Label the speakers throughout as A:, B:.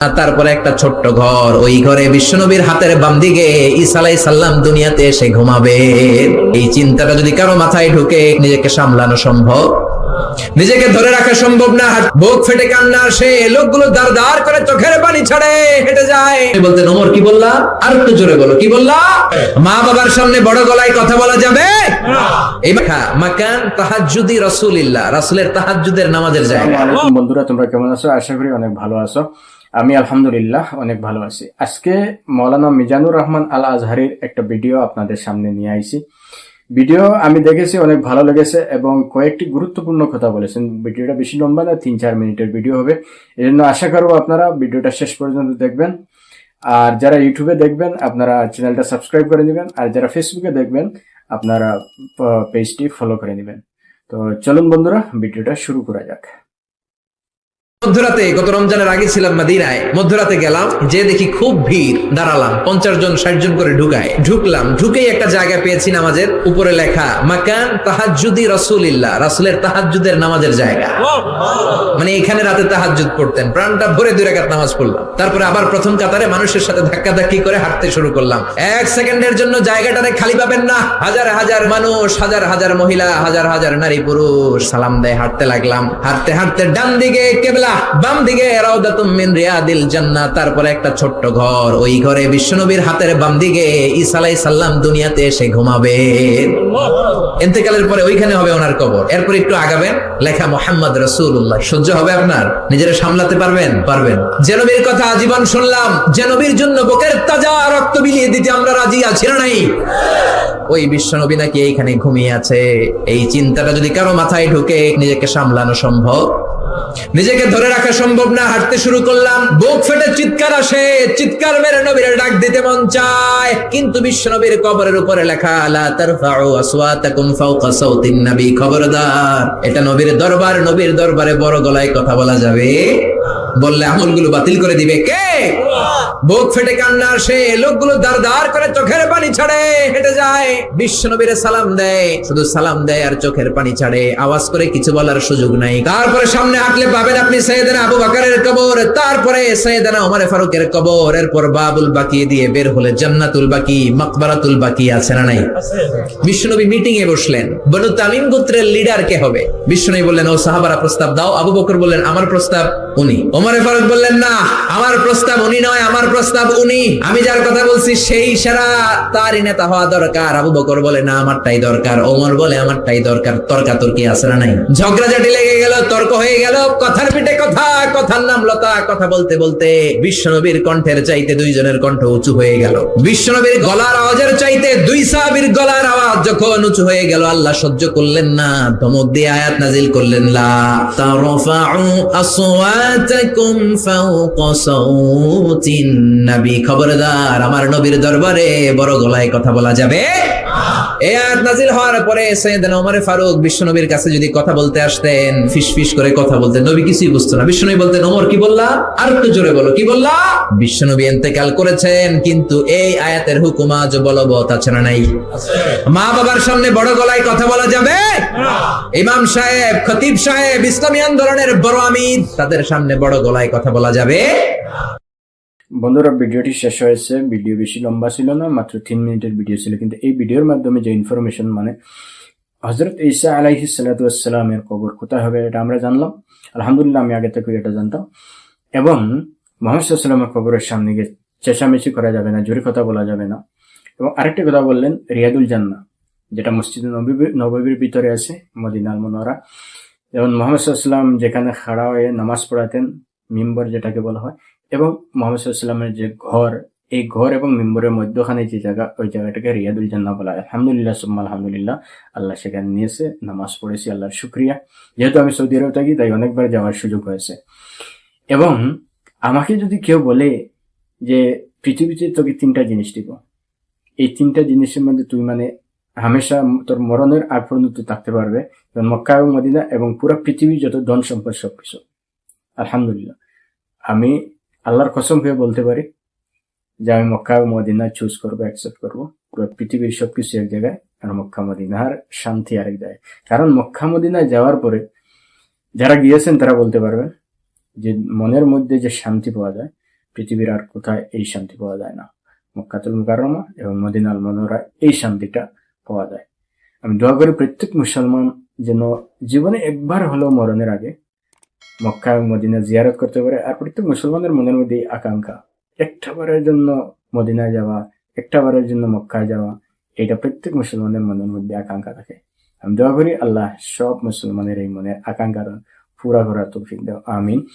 A: তারপরে একটা ছোট্ট ঘর। ওই ঘরে বিশ্বনবীর হাতের বাম দিকে ইসালাই সাল্লাম দুনিয়াতে এসে ঘুমাবে। এই চিন্তাটা যদি কারও মাথায় ঢুকে, নিজেকে সামলানো সম্ভব? নিজেকে ধরে রাখা সম্ভব না। বুক ফেটে কান্না আসে লোকগুলো দাঁড় দাঁড় করে চোখের পানি ছাড়ে, হেঁটে যায়। বলতে ওমর কি বললা? আর একটু জোরে বলো, কি বললা? মা বাবার সামনে বড় গলায় কথা বলা যাবে? এই মাখা মাকান তাহাজ্জুদি রাসূলিল্লাহ, রাসূলের তাহাজ্জুদের নামাজের জায়গা।
B: বন্ধুরা, তোমরা কেমন আছো? আশা করি অনেক ভালো আছো। আমি আলহামদুলিল্লাহ অনেক ভালো আছি। আজকে মৌলানা মিজানুর রহমান আল আজহারির একটা ভিডিও আপনাদের সামনে নিয়ে আইছি। ভিডিও আমি দেখেছি, অনেক ভালো লেগেছে এবং কয়েকটি গুরুত্বপূর্ণ কথা বলেছেন। ভিডিওটা বেশি লম্বা না তিন চার মিনিটের ভিডিও হবে। এই জন্য আশা করব আপনারা ভিডিওটা শেষ পর্যন্ত দেখবেন। আর যারা ইউটিউবে দেখবেন, আপনারা চ্যানেলটা সাবস্ক্রাইব করে নেবেন। আর যারা ফেসবুকে দেখবেন, আপনারা পেজটি ফলো করে নেবেন। তো চলুন বন্ধুরা, ভিডিওটা শুরু করা যাক।
A: মধ্যরাতে, গত রমজানের আগে ছিলাম মাদিনায়। মধ্যরাতে গেলাম যে দেখি খুব ভিড়। দাঁড়ালাম, পঞ্চাশ জন, ষাট জন করে ঢুকায় ঢুকলাম, ঢুকেই একটা জায়গা পেয়েছি নামাজের। উপরে লেখা, মাকান তাহাজুদি রসুলিল্লাহ। রাসুলের তাহাজুদের নামাজের জায়গা। মানে এখানে রাতে তাহাজুদ পড়তেন। প্রাণটা ভরে দুই রাকাত নামাজ পড়লাম। তারপরে আবার প্রথম কাতারে মানুষের সাথে ধাক্কা ধাক্কি করে হাঁটতে শুরু করলাম। এক সেকেন্ডের জন্য জায়গাটারে খালি পাবেন না। হাজার হাজার মানুষ, হাজার হাজার মহিলা, হাজার হাজার নারী পুরুষ। সালাম দেয়, হাঁটতে লাগলাম। হাঁটতে হাঁটতে ডান দিকে কেবলা। বাম দিকে রাউদাতুম মিন রিয়াদিল জান্নাহ তারপরে একটা ছোট্ট ঘর। ওই ঘরে বিশ্বনবীর হাতের বাম দিকে ঈসা আলাইহিস সালাম দুনিয়াতে এসে ঘুমাবে। ইন্তেকালের পরে ওইখানে হবে ওনার কবর। এরপর একটু আগাবেন লেখা মোহাম্মদ রসুল্লাহ সহ্য হবে আপনার? নিজেরা সামলাতে পারবেন? পারবেন। যে নবীর কথা আজীবন শুনলাম যে নবীর জন্য বুকের তাজা রক্ত বিলিয়ে দিতে আমরা রাজি আছি না নাই। ওই বিশ্ব নবী নাকি এইখানে ঘুমিয়ে আছে। এই চিন্তাটা যদি কারও মাথায় ঢুকে নিজেকে সামলানো সম্ভব? নিজেকে ধরে রাখা সম্ভব না, হাঁটতে শুরু করলাম। বুক ফেটে চিৎকার আসে, চিৎকার মেরে নবীর ডাক দিতে মন চায়। কিন্তু বিশ্ব নবীর কবরের উপরে লেখা আলা তারফাউ আসওয়াতাকুম ফাওকা সাউতিন নবী খবরদার। এটা নবীর দরবার, নবীর দরবারে বড় গলায় কথা বলা যাবে। বললে আমলগুলো বাতিল করে দিবে। কে? বুক ফেটে কান্না আসে লোকগুলো দাঁড় দাঁড় করে চোখের পানি ছাড়ে হেঁটে যায়। বিশ্ব নবীরে সালাম দেয় শুধু সালাম দেয় আর চোখের পানি ছাড়ে। আওয়াজ করে কিছু বলার সুযোগ নাই। তারপরে সামনে হাঁটলে পাবেন আপনি সৈয়দনা আবু বাকারের কবর তারপরে সৈয়দনা ওমর ফারুকের কবর। এরপর বাবুল বাকি দিয়ে বের হলে জান্নাতুল বাকি মাকবারাতুল বাকি আছে না নাই? বিশ্বনবী মিটিং এ বসলেন। বনু তামিম গোত্রের লিডার কে হবে? বিশ্বনবী বললেন ও সাহাবারা প্রস্তাব দাও। আবু বকর বললেন আমার প্রস্তাব উনি। ওমরে ফারুক বললেন না আমার প্রস্তাব উনি নয় আমার প্রস্তাব উনি। আমি যার কথা বলছি, সেই সেরা তারই নেতা হওয়া দরকার। আবু বকর বলে, না, আমারটাই দরকার। ওমর বলে, আমারটাই দরকার। তর্কাতর্কি আছে না নাই? ঝগড়াঝাটি লেগে গেল, তর্ক হয়ে গেল। কথার পিঠে কথা, কথার নাম লতা, কথা বলতে বলতে বিশ্বনবীর কণ্ঠের চাইতে দুইজনের কণ্ঠ উঁচু হয়ে গেল। বিশ্বনবীর গলার আওয়াজের চাইতে দুই সাহাবীর গলার আওয়াজ যখন উঁচু হয়ে গেল, আল্লাহ সহ্য করলেন না। ধমক দিয়ে আয়াত নাজিল করলেন, লা তারফাউ আসওয়াতাকুম ফাওকা সাউতিন নবী খবরদার, আমার নবীর দরবারে বড় গলায় কথা বলা যাবে। এই আয়াতের হুকুম নাই? মা বাবার সামনে বড় গলায় কথা বলা যাবে? ইমাম সাহেব, খতিব সাহেব, ইসলামী আন্দোলনের বড় আমির, তাদের সামনে বড় গলায় কথা বলা যাবে।
B: বন্ধুরা, ভিডিওটি শেষ হয়েছে। ভিডিও বেশি লম্বা ছিল না, মাত্র তিন মিনিটের ভিডিও ছিল। কিন্তু এই ভিডিওর মাধ্যমে যে ইনফরমেশন মানে হজরত ঈসা আলাইহি সালাতামের কবর কোথায় হবে, এটা আমরা জানলাম। আলহামদুলিল্লাহ, আমি আগে থেকে এটা জানতাম। এবং মোহাম্মদ সাল্লামের কবরের সামনে গিয়ে চেঁচামেচি করা যাবে না, জোরে কথা বলা যাবে না। এবং আরেকটি কথা বললেন, রিয়াদুল জান্না যেটা মসজিদ নবীর ভিতরে আছে, মদিনাল মনোরা যেমন মোহাম্মদ সাল্লাম যেখানে খাড়া হয়ে নামাজ পড়াতেন, মিম্বর যেটাকে বলা হয় এবং মোহাম্মদ সাল্লামের যে ঘর, এই ঘর এবং মেম্বরের মধ্যখানে যে জায়গা, ওই জায়গাটাকে রিয়াদুল জান্না বলা হয়। আলহামদুলিল্লাহ, সুম্মা আলহামদুলিল্লাহ। আল্লাহ সেখানে নিয়েছে, নামাজ পড়েছি, আল্লাহর শুক্রিয়া। যেহেতু আমি সৌদি আরব থাকি, তাই অনেকবার যাওয়ার সুযোগ হয়েছে। এবং আমাকে যদি কেউ বলে যে পৃথিবীতে তোকে তিনটা জিনিস দিব, এই তিনটা জিনিসের মধ্যে তুই মানে হামেশা তোর মরণের আগ পর্যন্ত থাকতে পারবে। যেমন মক্কা এবং মদিনা এবং পুরো পৃথিবী যত ধন সম্পদ সবকিছু। আলহামদুলিল্লাহ। আমি আল্লাহর কসম হয়ে বলতে পারি যে আমি মক্কা মদিনা চুজ করব অ্যাকসেপ্ট করব। পুরো পৃথিবীর সবকিছু এক জায়গায় আর মক্কা মদিনার শান্তি আরেক জায়গায়। কারণ মক্কা, মদিনায় যাওয়ার পরে যারা গিয়েছেন তারা বলতে পারবেন যে মনের মধ্যে যে শান্তি পাওয়া যায়, পৃথিবীর আর কোথায় এই শান্তি পাওয়া যায় না। মক্কাতুল মুকাররমা এবং মদিনাল মনোরা এই শান্তিটা পাওয়া যায়। আমি দোয়া করি প্রত্যেক মুসলমান যেন জীবনে একবার হলেও মরণের আগে মক্কা মদিনা জিয়ারত করতে পারে আর প্রত্যেক মুসলমানের মনের মধ্যে আকাঙ্ক্ষা। একটা বারের জন্য মদিনায় যাওয়া, একটা বারের জন্য মক্কায় যাওয়া, এটা প্রত্যেক মুসলমানের মনের মধ্যে আকাঙ্ক্ষা থাকে। আমি দোয়া করি আল্লাহ সব মুসলমানের এই মনের আকাঙ্ক্ষা পুরা করার দাও। আমিন।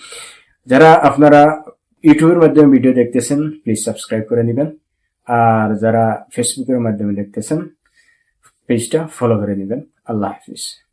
B: যারা আপনারা ইউটিউবের মাধ্যমে ভিডিও দেখতেছেন প্লিজ সাবস্ক্রাইব করে নেবেন। আর যারা ফেসবুকের মাধ্যমে দেখতেছেন পেজটা ফলো করে নেবেন। আল্লাহ হাফিজ।